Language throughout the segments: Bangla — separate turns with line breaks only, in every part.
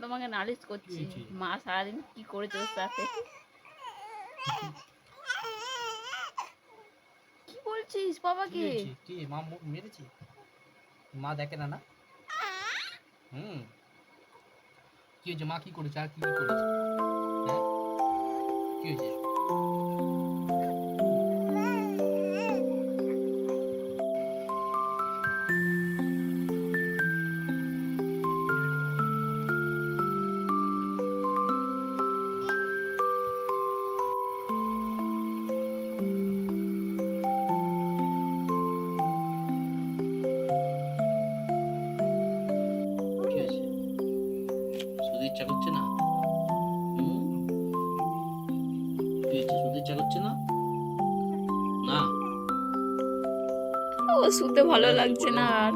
তোমাকে নালিশ করছি মা সারাদিন কি করেছে ওর সাথে? কি বলছিস
কি
বাবাকে?
কি? মা মু- মেরেছে? মা দেখে না না? হুম। কি হয়েছে? মা কি করেছে? আর কি কি করেছে? হ্যাঁ? কি হয়েছে? শুধু ইচ্ছা করছে না? হুম? কি ইচ্ছা করছে না? না?
ও শুতে ভালো লাগছে না আর।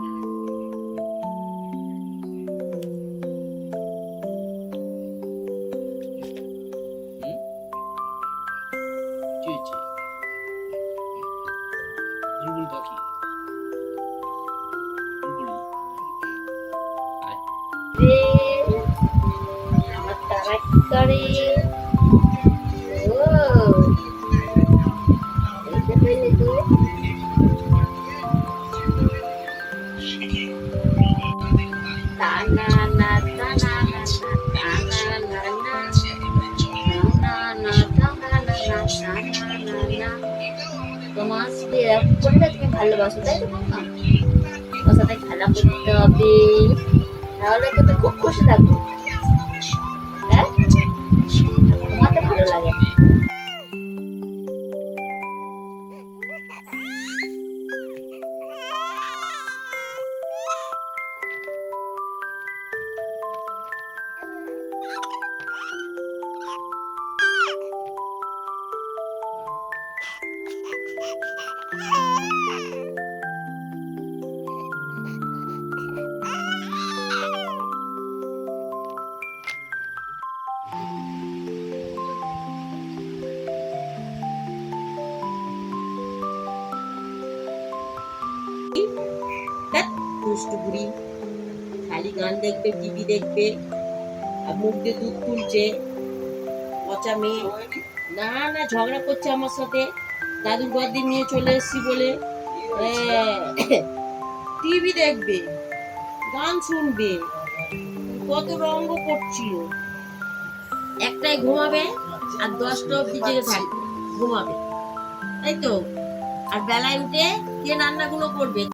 হুম?
আমার তারা কি করে তোমার সাথে এরকম করলে তুমি ভালোবাসো তাই তো মামা ওর সাথে খেলা করতে হবে তাহলে তুমি খুব খুশি থাকবে
খালি গান দেখবে, টিভি দেখবে, আর মুখ দিয়ে দুধ তুলছে, পচা মেয়ে। না না, ঝগড়া করছে আমার সাথে। দাদুর দিয়ে নিয়ে চলে এসেছি বলে। টিভি দেখবে, গান শুনবে। কত রঙ্গ করছিল। একটাই ঘুমাবে, আর দশটা অব্দি জেগে থাকবে ঘুমাবে। তাই তো? আর বেলায় উঠে কে রান্নাগুলো করবে?